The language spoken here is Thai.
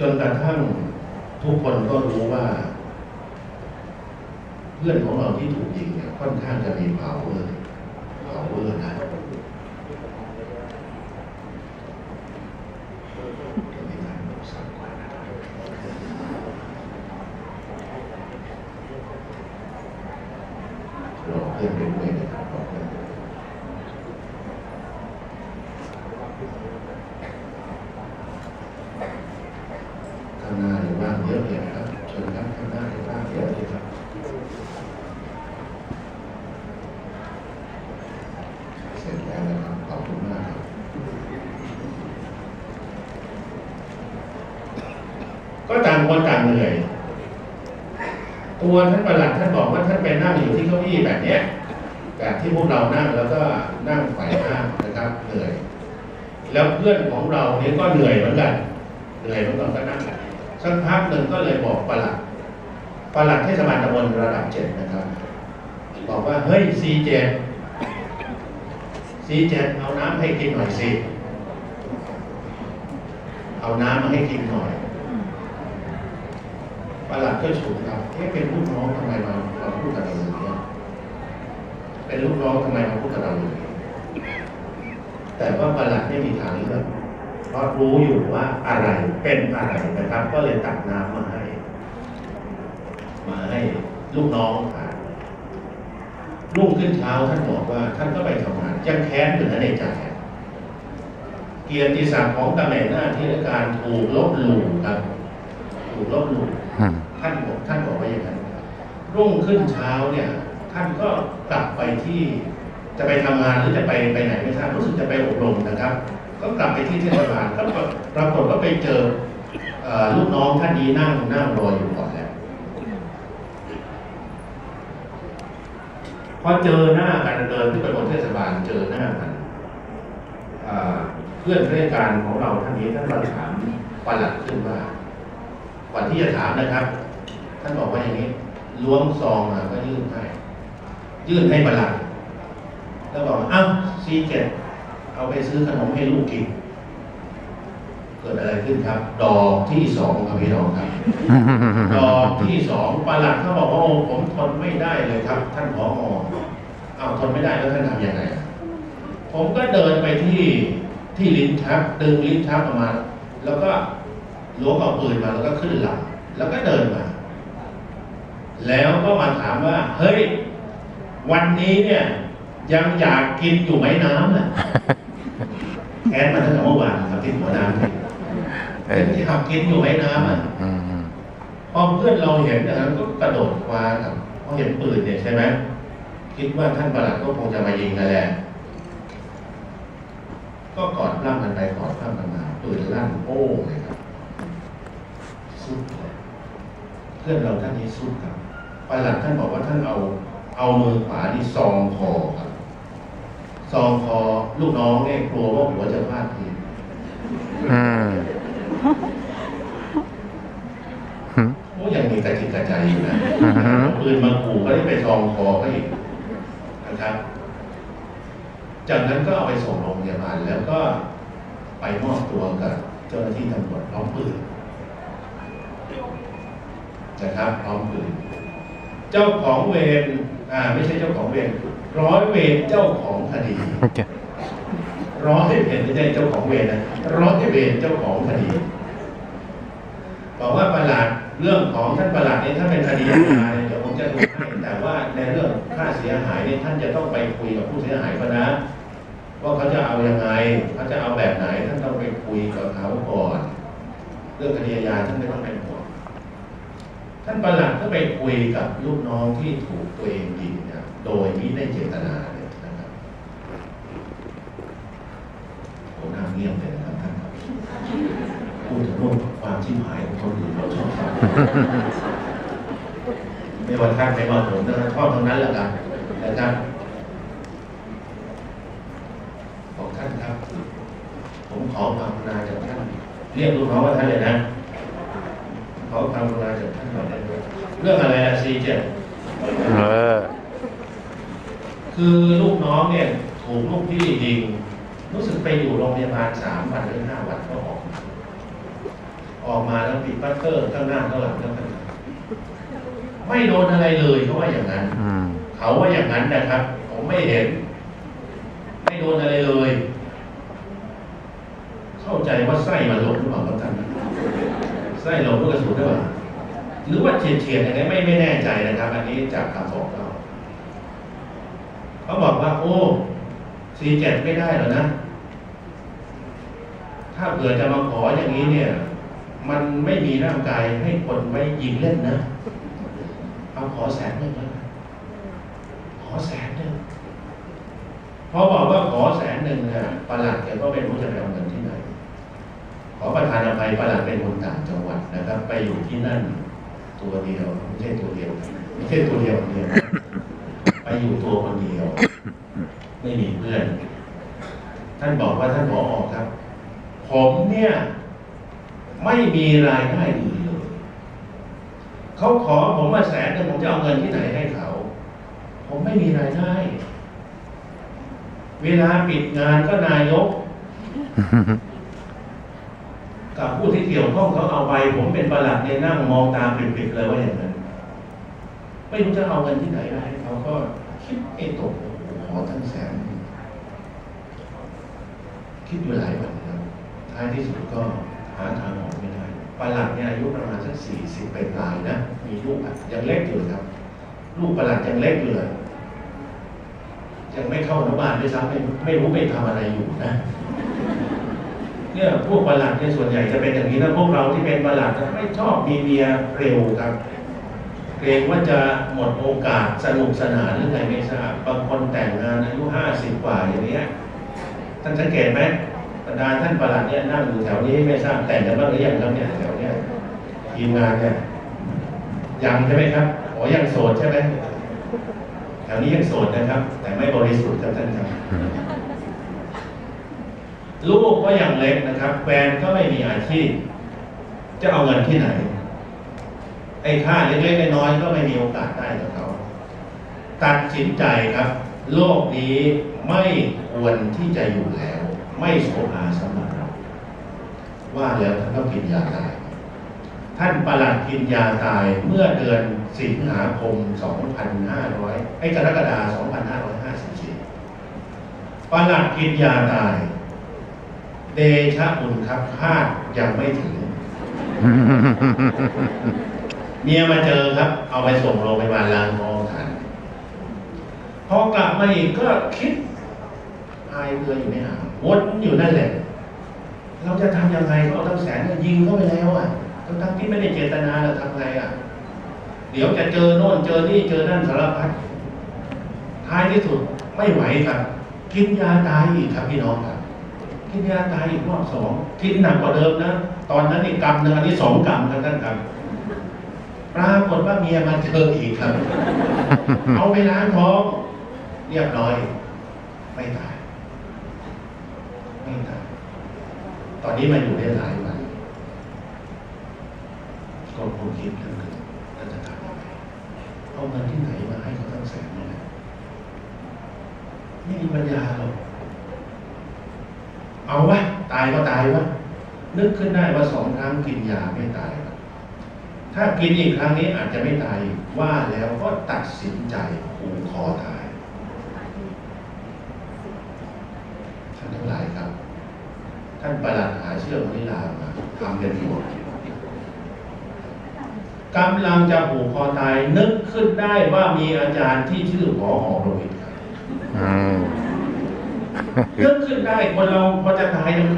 จนกระทั่งทุกคนก็รู้ว่า เพื่อนของเราที่ถูกยิงเนี่ยค่อนข้างจะมี power power นะจะมีการบอกสั่งกว่านะครับรอเพื่อนไปด้วยนะครับรอเพื่อนไปด้วยข้างหน้าหรือว่างเยอะเลยนะครับเชิญครับข้างหน้าหรือว่างเยอะเลยครับ เสร็จแล้วนะครับ ขอบคุณมากครับ ก็ต่างคนต่าง เหนื่อยตัวท่านประหลัดท่านบอกว่าท่านไปนั่งอยู่ที่เก้าอี้แบบเนี้ยแบบที่พวกเรานั่งแล้วก็นั่งไขว่ห้างนะครับเหนื่อย แล้วเพื่อนของเราเนี่ยก็เหนื่อยเหมือนกันเหนื่อยเหมือนกันก็นั่งสักพักหนึ่งก็เลยบอกประหลัดประหลัดเทศบาลตำบลระดับเจ็ดนะครับ บอกว่าเฮ้ยซีเจ็ดซีเจ็ดเอาน้ำให้กินหน่อยสิเอาน้ำมาให้กินหน่อย ประหลัดก็ฉุนครับเอ๊ะเป็นลูกน้องทำไมมามาพูดกับเราอย่างนี้เป็นลูกน้องทำไมมาพูดกับเราอย่างนี้แต่ว่าประหลัดไม่มีทางเลือกเพราะรู้อยู่ว่าอะไรเป็นอะไรนะครับ ก็เลยตักน้ำมาให้ มาให้ลูกน้องทานรุ่งขึ้นเช้าท่านบอกว่า ท่านก็ไปทำงานยังแค้นอยู่นะในใจเกียรติศักดิ์ของตำแหน่งหน้าที่ราชการถูกลบหลู่ครับ ถูกลบหลู่อืมท่านบอกท่านบอกว่าอย่างนั้นรุ่งขึ้นเช้าเนี่ย ท่านก็กลับไปที่ จะไปทำงานหรือจะไปไปไหนไม่ทราบรู้สึกจะไปอบรมนะครับ ก็กลับไปที่เทศบาลก็ปรากฏว่าไปเจอเอ่อลูกน้องท่านนี้นั่งนั่งรออยู่ก่อนแล้วพอเจอหน้ากันเดินที่ไปบนเทศบาลเจอหน้ากันอ่าเพื่อนราชการของเราท่านนี้ท่านก็ถามประหลัดขึ้นว่า ก่อนที่จะถามนะครับ ท่านบอกว่าอย่างนี้ล้วงซองมาก็ยื่นให้ ยื่นให้ประหลัดแล้วบอกอ้าวซีเจ็ดเอาไปซื้อขนมให้ลูกกิน เกิดอะไรขึ้นครับ ดอกที่สองครับพี่น้องครับ ดอกที่สองประหลัดเขาบอกว่าโอ้ผมทนไม่ได้เลยครับ ท่านผอเอาทนไม่ได้แล้วท่านทำยังไงผมก็เดินไปที่ที่ลิ้นชักดึงลิ้นชักออกมา แล้วก็ ล้วงเอาปืนมาแล้วก็ขึ้นหลังแล้วก็เดินมา แล้วก็มาถามว่า เฮ้ย วันนี้เนี่ย ยังอยากกินอยู่ไหมน้ำน่ะแค้นมาตั้งแต่เมื่อวานครับที่หัวน้ำเนี่ยเออยังอยากกินอยู่ไหมน้ำอะอืมอืมพอเพื่อนเราเห็นอย่างนั้นก็กระโดดคว้าครับพอเห็นปืนเนี่ยใช่ไหมคิดว่าท่านประหลัดก็คงจะมายิงนั่นแหละก็กอดร่างกันไปกอดร่างกันมาปืนลั่นโป้งเลยครับ สุดเลยเพื่อนเราท่านนี้สุดครับประหลัดท่านบอกว่าท่านเอาเอามือขวาที่ซองคอครับซองคอลูกน้องเนี่ยกลัวว่าหัวจะพลาดทีอืมอืมโอ้ยังมีกระจิตกระใจอยู่นะอือฮึเอาปืนมาขู่ก็ได้ไปซองคอเขาอีกนะครับ จากนั้นก็เอาไปส่งโรงพยาบาลแล้วก็ไปมอบตัวกับเจ้าหน้าที่ตำรวจพร้อมปืน นะครับพร้อมปืนเจ้าของเวรอ่าไม่ใช่เจ้าของเวรร้อยเวรเจ้าของคดีจะร้อยเวรไม่ใช่เจ้าของเวรนะร้อยเวรเจ้าของคดีบอกว่าประหลัดเรื่องของท่านประหลัดเนี่ยถ้าเป็นคดีอาญาเนี่ยเดี๋ยวผมจะดูให้แต่ว่าในเรื่องค่าเสียหายเนี่ยท่านจะต้องไปคุยกับผู้เสียหายเขานะว่าเขาจะเอายังไงเขาจะเอาแบบไหนท่านต้องไปคุยกับเขาก่อน เรื่องคดีอาญาท่านไม่ต้องเป็นห่วง ท่านประหลัดก็ไปคุยกับลูกน้องที่ถูกตัวเองยิงเนี่ยโดยไม่ได้เจตนาเลยนะครับผมน่าเงียบเลยนะครับท่านครับพูดถึงเรื่องความชิบหายของคนอื่นเราชอบฟังไม่ว่าท่านไม่ว่าผมนะชอบทั้งนั้นแหละครับนะครับบอกท่านครับ ผมขอความกรุณาจากท่าน เรียกลูกน้องว่าท่านเลยนะ ขอความกรุณาจากท่านหน่อยได้ไหมเรื่องอะไรอะซีเจ็ดเออ คือลูกน้องเนี่ยถูกลูกพี่ยิง รู้สึกไปอยู่โรงพยาบาลสามวันหรือห้าวันก็ออกมาอออกมาแล้วปิดปัตเตอร์ข้างหน้าข้างหลังข้างหลังไม่โดนอะไรเลยเขาว่าอย่างนั้นอืมเขาว่าอย่างนั้นนะครับ ผมไม่เห็น ไม่โดนอะไรเลย เข้าใจว่าไส้มันหลงหรือเปล่าครับท่าน ไส้ลงลูกกระสุนหรือเปล่าหรือว่าเฉียดเฉียดอย่างไรไม่ไม่แน่ใจนะครับ อันนี้จากคำบอกเขาเขาบอกว่า โอ้สี่เจ็ดไม่ได้หรอกนะ ถ้าเผื่อจะมาขออย่างนี้เนี่ย มันไม่มีร่างกายให้คนไว้ยิงเล่นนะเอาขอแสนหนึ่งแล้วขอแสนหนึ่งพอบอกว่าขอแสนหนึ่งเนี่ยประหลัดแกก็ไม่รู้จะไปเอาเงิน ขอประธานอภัยประหลัดเป็นคนต่างจังหวัดนะครับ ไปอยู่ที่นั่นตัวเดียวไม่ใช่ตัวเดียวไม่ใช่ตัวเดียวคนเดียวไปอยู่ตัวคนเดียว ไม่มีเพื่อน ท่านบอกว่าท่านผออ,อครับ ผมเนี่ย ไม่มีรายได้อื่นเลยเขาขอผมมาแสนหนึงผมจะเอาเงินที่ไหนให้เขา ผมไม่มีรายได้ เวลาปิดงานก็นายก กับผู้ที่เกี่ยวข้องเขาเอาไป ผมเป็นประหลัดเนี่ยนั่งมองตามปิดๆเลยว่าอย่างนั้นไม่รู้จะเอาเงินที่ไหนมาให้เขาก็คิดไอ้ตกขอตั้งแสนคิดอยู่หลายวันครับท้ายที่สุดก็หาทางออกไม่ได้ประหลัดเนี่ยอายุประมาณสักสี่สิบเป็นลายนะ มีลูกยังเล็กอยู่ครับ ลูกประหลัดยังเล็กอยู่เลยยังไม่เข้าอนุบาลด้วยซ้ำไม่ไม่รู้ไปทำอะไรอยู่นะ เนี่ยพวกประหลัดเนี่ยส่วนใหญ่จะเป็นอย่างนี้นะพวกเราที่เป็นประหลัดนะไม่ชอบมีเมียเร็วครับเกรงว่าจะหมดโอกาสสนุกสนานหรือไงไม่ทราบบางคนแต่งงานอายุห้าสิบกว่าอย่างเนี้ยท่านสังเกตไหมบรรดาท่านประหลัดเนี่ยนั่งอยู่แถวนี้ไม่ทราบแต่งกันบ้างหรือยังครับเนี่ยแถวเนี้ยทีมงานเนี่ยยังใช่ไหมครับอ๋อยังโสดใช่ไหมแถวนี้ยังโสดนะครับ แต่ไม่บริสุทธิ์ครับท่านครับ ลูกก็ยังเล็กนะครับแฟนก็ไม่มีอาชีพ จะเอาเงินที่ไหน ไอ้ค่าเล็กๆน้อยๆก็ไม่มีโอกาสได้กับเขาตัดสินใจครับ โลกนี้ไม่ควรที่จะอยู่แล้ว ไม่โสภาสำหรับเราว่าแล้วท่านก็กินยาตาย ท่านประหลัดกินยาตายเมื่อเดือนสิงหาคม 2500ไอ้กรกฎาคม2554ประหลัดกินยาตาย เดชะบุญครับคาดยังไม่ถึง เมียมาเจอครับ เอาไปส่งโรงพยาบาลลางมองทันพอกลับมาอีกก็คิดพายเรืออยู่ในอ่าวนอยู่นั่นแหละ เราจะทำยังไงก็เอาตั้งแสนยิงเข้าไปแล้วอะทั้งที่ไม่ได้เจตนาเราทำไงอะ เดี๋ยวจะเจอโน่นเจอนี่เจอนั่นสารพัดท้ายที่สุดไม่ไหวครับ กินยาตายอีกครับพี่น้องครับ กินยาตายอีกรอบสองกินหนักกว่าเดิมนะ ตอนนั้นอีกกำหนึ่งอันนี้สองกำครับท่านครับปรากฏว่าเมียมาเจออีกครับ เอาไปล้างท้องเรียบร้อย ไม่ตาย ไม่ตาย ตอนนี้มาอยู่ได้หลายวันก็คงคิดเรื่องนึงท่านจะทำยังไงเอาเงินที่ไหนมาให้เขาตั้งแสนเนี่ยไม่มีปัญญาหรอก เอาวะตายก็ตายวะนึกขึ้นได้ว่าสองครั้งกินยาไม่ตาย ถ้ากินอีกครั้งนี้อาจจะไม่ตายว่าแล้วก็ตัดสินใจผูกคอตายท่านทั้งหลายครับ ท่านประหลัดหาเชือกนิลามาทำเป็นหัวกำลังจะผูกคอตาย นึกขึ้นได้ว่ามีอาจารย์ที่ชื่อหมอหอประวิตครับ เรื่องขึ้นได้คนเราพอจะตายยังไง